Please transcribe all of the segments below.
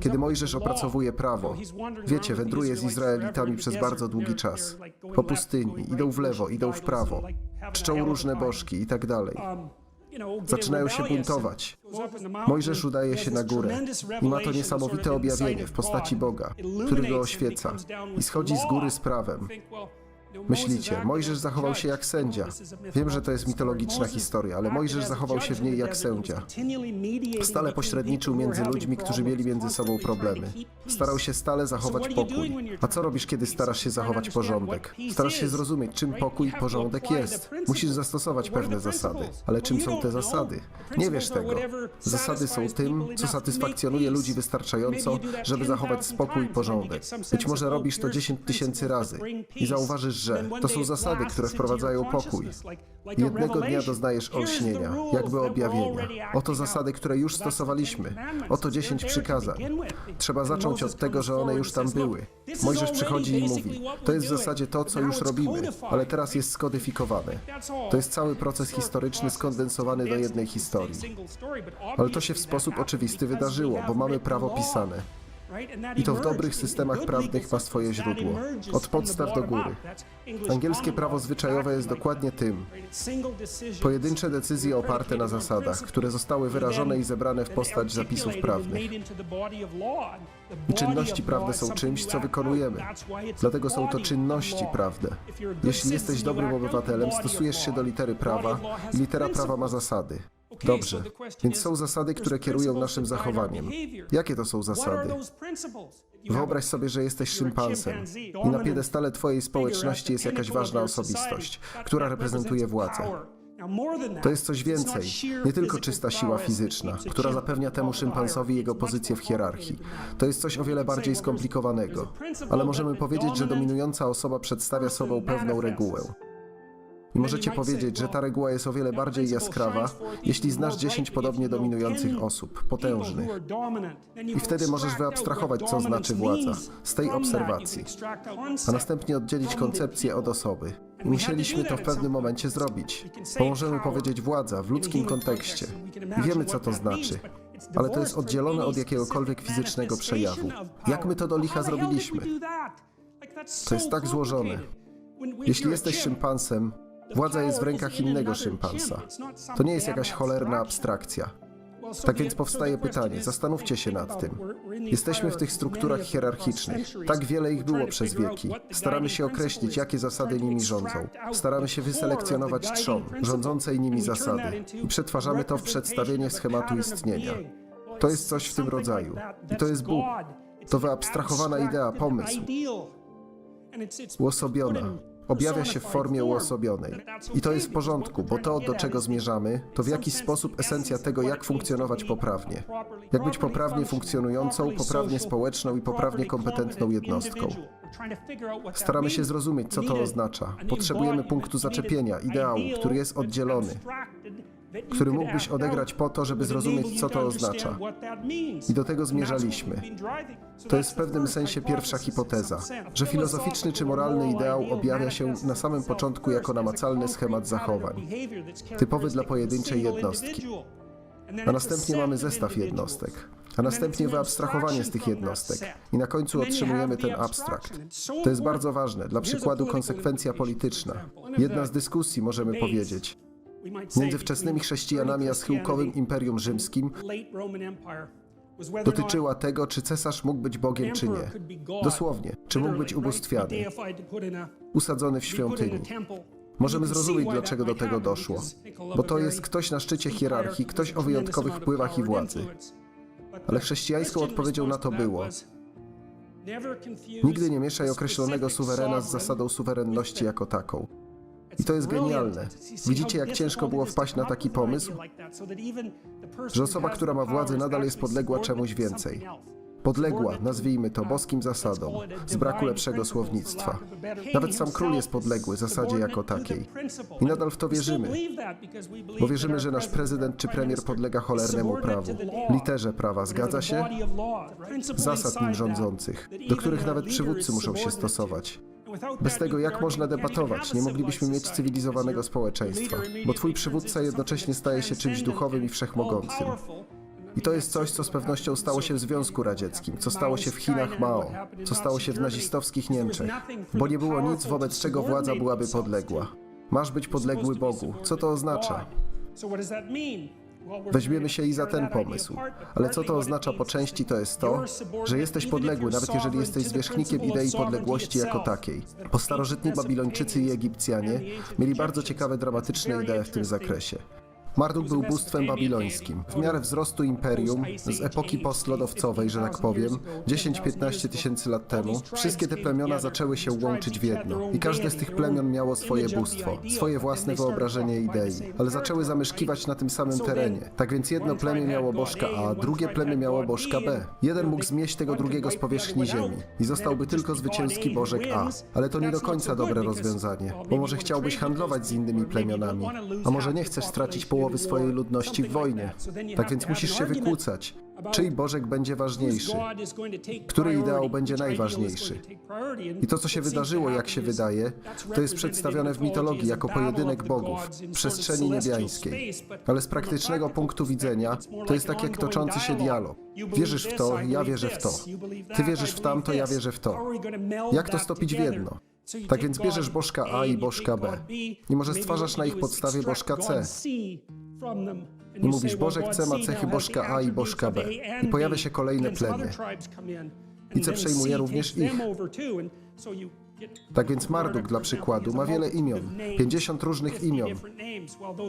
Kiedy Mojżesz opracowuje prawo, wiecie, wędruje z Izraelitami przez bardzo długi czas. Po pustyni, idą w lewo, idą w prawo, czczą różne bożki i tak dalej. Zaczynają się buntować. Mojżesz udaje się na górę i ma to niesamowite objawienie w postaci Boga, który go oświeca i schodzi z góry z prawem. Myślicie, Mojżesz zachował się jak sędzia. Wiem, że to jest mitologiczna historia, ale Mojżesz zachował się w niej jak sędzia. Stale pośredniczył między ludźmi, którzy mieli między sobą problemy. Starał się stale zachować pokój. A co robisz, kiedy starasz się zachować porządek? Starasz się zrozumieć, czym pokój i porządek jest. Musisz zastosować pewne zasady. Ale czym są te zasady? Nie wiesz tego. Zasady są tym, co satysfakcjonuje ludzi wystarczająco, żeby zachować spokój i porządek. Być może robisz to 10 tysięcy razy i zauważysz, że to są zasady, które wprowadzają pokój. Jednego dnia doznajesz olśnienia, jakby objawienia. Oto zasady, które już stosowaliśmy. Oto dziesięć przykazań. Trzeba zacząć od tego, że one już tam były. Mojżesz przychodzi i mówi: To jest w zasadzie to, co już robimy, ale teraz jest skodyfikowane. To jest cały proces historyczny skondensowany do jednej historii. Ale to się w sposób oczywisty wydarzyło, bo mamy prawo pisane. I to w dobrych systemach prawnych ma swoje źródło. Od podstaw do góry. Angielskie prawo zwyczajowe jest dokładnie tym. Pojedyncze decyzje oparte na zasadach, które zostały wyrażone i zebrane w postać zapisów prawnych. I czynności prawne są czymś, co wykonujemy. Dlatego są to czynności prawne. Jeśli jesteś dobrym obywatelem, stosujesz się do litery prawa i litera prawa ma zasady. Dobrze, więc są zasady, które kierują naszym zachowaniem. Jakie to są zasady? Wyobraź sobie, że jesteś szympansem i na piedestale twojej społeczności jest jakaś ważna osobistość, która reprezentuje władzę. To jest coś więcej, nie tylko czysta siła fizyczna, która zapewnia temu szympansowi jego pozycję w hierarchii. To jest coś o wiele bardziej skomplikowanego, ale możemy powiedzieć, że dominująca osoba przedstawia sobą pewną regułę. Możecie powiedzieć, że ta reguła jest o wiele bardziej jaskrawa, jeśli znasz 10 podobnie dominujących osób, potężnych. I wtedy możesz wyabstrahować, co znaczy władza, z tej obserwacji, a następnie oddzielić koncepcję od osoby. Musieliśmy to w pewnym momencie zrobić. Bo możemy powiedzieć władza w ludzkim kontekście. Wiemy, co to znaczy. Ale to jest oddzielone od jakiegokolwiek fizycznego przejawu. Jak my to do licha zrobiliśmy? To jest tak złożone. Jeśli jesteś szympansem, Władza jest w rękach innego szympansa. To nie jest jakaś cholerna abstrakcja. Tak więc powstaje pytanie, zastanówcie się nad tym. Jesteśmy w tych strukturach hierarchicznych. Tak wiele ich było przez wieki. Staramy się określić, jakie zasady nimi rządzą. Staramy się wyselekcjonować trzon, rządzącej nimi zasady. I przetwarzamy to w przedstawienie schematu istnienia. To jest coś w tym rodzaju. I to jest Bóg. To wyabstrahowana idea, pomysł. Uosobiona. Objawia się w formie uosobionej. I to jest w porządku, bo to, do czego zmierzamy, to w jakiś sposób esencja tego, jak funkcjonować poprawnie. Jak być poprawnie funkcjonującą, poprawnie społeczną i poprawnie kompetentną jednostką. Staramy się zrozumieć, co to oznacza. Potrzebujemy punktu zaczepienia, ideału, który jest oddzielony, który mógłbyś odegrać po to, żeby zrozumieć, co to oznacza. I do tego zmierzaliśmy. To jest w pewnym sensie pierwsza hipoteza, że filozoficzny czy moralny ideał objawia się na samym początku jako namacalny schemat zachowań, typowy dla pojedynczej jednostki. A następnie mamy zestaw jednostek, a następnie wyabstrahowanie z tych jednostek i na końcu otrzymujemy ten abstrakt. To jest bardzo ważne, dla przykładu konsekwencja polityczna. Jedna z dyskusji, możemy powiedzieć, między wczesnymi chrześcijanami a schyłkowym Imperium Rzymskim dotyczyła tego, czy cesarz mógł być Bogiem, czy nie. Dosłownie, czy mógł być ubóstwiany, usadzony w świątyni. Możemy zrozumieć, dlaczego do tego doszło, bo to jest ktoś na szczycie hierarchii, ktoś o wyjątkowych wpływach i władzy. Ale chrześcijańską odpowiedzią na to było: Nigdy nie mieszaj określonego suwerena z zasadą suwerenności jako taką. I to jest genialne. Widzicie, jak ciężko było wpaść na taki pomysł? Że osoba, która ma władzę, nadal jest podległa czemuś więcej. Podległa, nazwijmy to, boskim zasadom, z braku lepszego słownictwa. Nawet sam król jest podległy zasadzie jako takiej. I nadal w to wierzymy, bo wierzymy, że nasz prezydent czy premier podlega cholernemu prawu, literze prawa, zgadza się? Zasad nim rządzących, do których nawet przywódcy muszą się stosować. Bez tego jak można debatować? Nie moglibyśmy mieć cywilizowanego społeczeństwa, bo twój przywódca jednocześnie staje się czymś duchowym i wszechmogącym. I to jest coś, co z pewnością stało się w Związku Radzieckim, co stało się w Chinach Mao, co stało się w nazistowskich Niemczech, bo nie było nic, wobec czego władza byłaby podległa. Masz być podległy Bogu. Co to oznacza? Weźmiemy się i za ten pomysł. Ale co to oznacza po części, to jest to, że jesteś podległy, nawet jeżeli jesteś zwierzchnikiem idei podległości jako takiej. Bo starożytni Babilończycy i Egipcjanie mieli bardzo ciekawe, dramatyczne idee w tym zakresie. Marduk był bóstwem babilońskim. W miarę wzrostu imperium, z epoki postlodowcowej, że tak powiem, 10-15 tysięcy lat temu, wszystkie te plemiona zaczęły się łączyć w jedno. I każde z tych plemion miało swoje bóstwo, swoje własne wyobrażenie idei, ale zaczęły zamieszkiwać na tym samym terenie. Tak więc jedno plemię miało bożka A, drugie plemię miało bożka B. Jeden mógł zmieść tego drugiego z powierzchni ziemi i zostałby tylko zwycięski bożek A. Ale to nie do końca dobre rozwiązanie, bo może chciałbyś handlować z innymi plemionami, a może nie chcesz stracić połowy swojej ludności w wojnie. Tak więc musisz się wykłócać. Czyj bożek będzie ważniejszy? Który ideał będzie najważniejszy? I to, co się wydarzyło, jak się wydaje, to jest przedstawione w mitologii jako pojedynek bogów w przestrzeni niebiańskiej. Ale z praktycznego punktu widzenia to jest tak jak toczący się dialog. Wierzysz w to, ja wierzę w to. Ty wierzysz w tamto, ja wierzę w to. Jak to stopić w jedno? Tak więc bierzesz bożka A i bożka B. I może stwarzasz na ich podstawie bożka C. I mówisz, Bożek C ma cechy bożka A i bożka B. I pojawia się kolejne plemię. I C przejmuje również ich. Tak więc Marduk dla przykładu ma wiele imion, 50 różnych imion.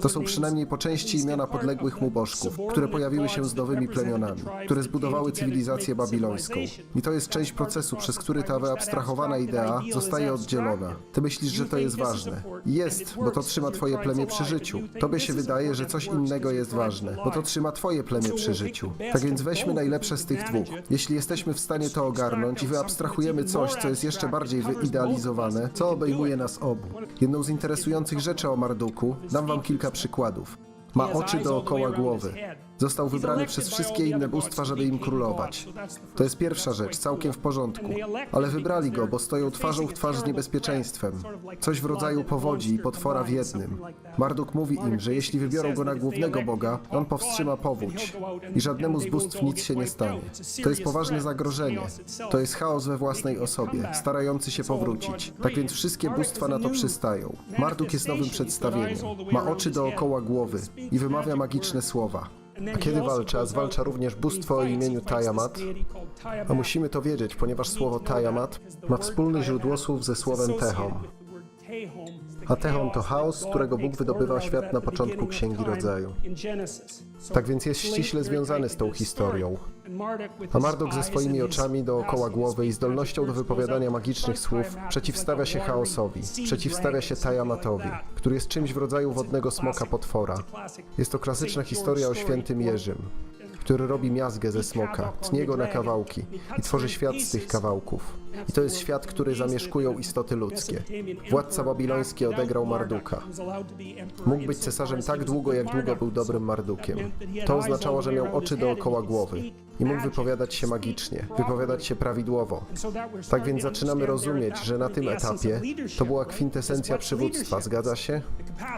To są przynajmniej po części imiona podległych mu bożków, które pojawiły się z nowymi plemionami, które zbudowały cywilizację babilońską. I to jest część procesu, przez który ta wyabstrahowana idea zostaje oddzielona. Ty myślisz, że to jest ważne. Jest, bo to trzyma twoje plemię przy życiu. Tobie się wydaje, że coś innego jest ważne, bo to trzyma twoje plemię przy życiu. Tak więc weźmy najlepsze z tych dwóch. Jeśli jesteśmy w stanie to ogarnąć i wyabstrahujemy coś, co jest jeszcze bardziej wyidealizowane, co obejmuje nas obu. Jedną z interesujących rzeczy o Marduku dam wam kilka przykładów. Ma oczy dookoła głowy. Został wybrany przez wszystkie inne bóstwa, żeby im królować. To jest pierwsza rzecz, całkiem w porządku. Ale wybrali go, bo stoją twarzą w twarz z niebezpieczeństwem. Coś w rodzaju powodzi i potwora w jednym. Marduk mówi im, że jeśli wybiorą go na głównego boga, on powstrzyma powódź. I żadnemu z bóstw nic się nie stanie. To jest poważne zagrożenie. To jest chaos we własnej osobie, starający się powrócić. Tak więc wszystkie bóstwa na to przystają. Marduk jest nowym przedstawieniem. Ma oczy dookoła głowy i wymawia magiczne słowa. Kiedy walcza, zwalcza również bóstwo o imieniu Tiamat. A musimy to wiedzieć, ponieważ słowo Tiamat ma wspólne źródło słów ze słowem Tehom. A Tehom to chaos, z którego Bóg wydobywa świat na początku Księgi Rodzaju. Tak więc jest ściśle związany z tą historią. A Marduk ze swoimi oczami dookoła głowy i zdolnością do wypowiadania magicznych słów przeciwstawia się chaosowi, przeciwstawia się Tiamatowi, który jest czymś w rodzaju wodnego smoka potwora. Jest to klasyczna historia o świętym Jerzym, który robi miazgę ze smoka, tnie go na kawałki i tworzy świat z tych kawałków. I to jest świat, który zamieszkują istoty ludzkie. Władca babiloński odegrał Marduka. Mógł być cesarzem tak długo, jak długo był dobrym Mardukiem. To oznaczało, że miał oczy dookoła głowy i mógł wypowiadać się magicznie, wypowiadać się prawidłowo. Tak więc zaczynamy rozumieć, że na tym etapie to była kwintesencja przywództwa, zgadza się?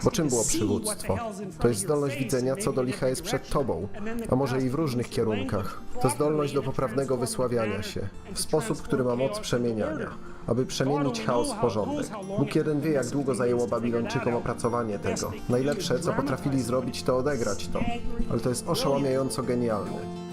Bo czym było przywództwo? To jest zdolność widzenia, co do licha jest przed tobą, a może i w różnych kierunkach. To zdolność do poprawnego wysławiania się, w sposób, który ma moc przemieniania, aby przemienić chaos w porządek. Bóg jeden wie, jak długo zajęło Babilończykom opracowanie tego. Najlepsze, co potrafili zrobić, to odegrać to, ale to jest oszałamiająco genialne.